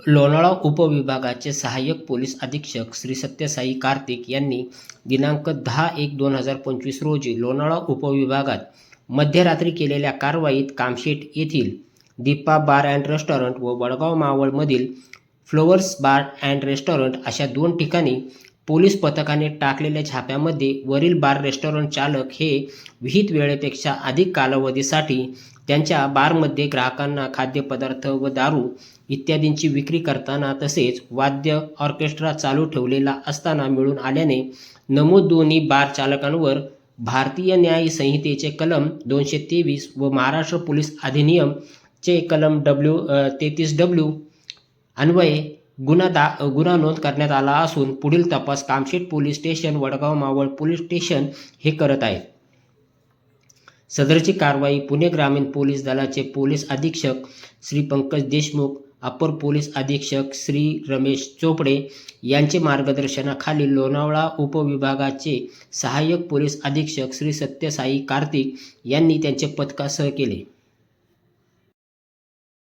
लोणावळा उपविभागाचे सहाय्यक पोलीस अधीक्षक श्री सत्यसाई कार्तिक यांनी दिनांक दहा एक दोन हजार पंचवीस रोजी लोणावळा उपविभागात मध्यरात्री केलेल्या कारवाईत कामशेत येथील दीपा बार अँड रेस्टॉरंट व वडगाव मावळमधील फ्लोवर्स बार अँड रेस्टॉरंट अशा दोन ठिकाणी पोलीस पथकाने टाकलेल्या छाप्यामध्ये वरील बार रेस्टॉरंट चालक हे विहित वेळेपेक्षा अधिक कालावधीसाठी त्यांच्या बारमध्ये ग्राहकांना खाद्यपदार्थ व दारू इत्यादींची विक्री करताना तसेच वाद्य ऑर्केस्ट्रा चालू ठेवलेला असताना मिळून आल्याने नमूद दोन्ही बार चालकांवर भारतीय न्याय संहितेचे कलम दोनशे तेवीस व महाराष्ट्र पोलीस अधिनियमचे कलम डब्ल्यू तेहतीस डब्ल्यू अन्वये गुन्हा दा गुन्हा नोंद करण्यात आला असून पुढील तपास Kamshet police station Vadgaon Maval police station हे करत आहेत सदरची कारवाई पुणे ग्रामीण पोलीस दलाचे पोलीस अधीक्षक श्री पंकज देशमुख अपर पोलीस अधीक्षक श्री रमेश चोपडे यांचे मार्गदर्शनाखाली लोणावळा उपविभागाचे सहाय्यक पोलीस अधीक्षक श्री सत्यसाई कार्तिक यांनी त्यांचे पथकासह केले.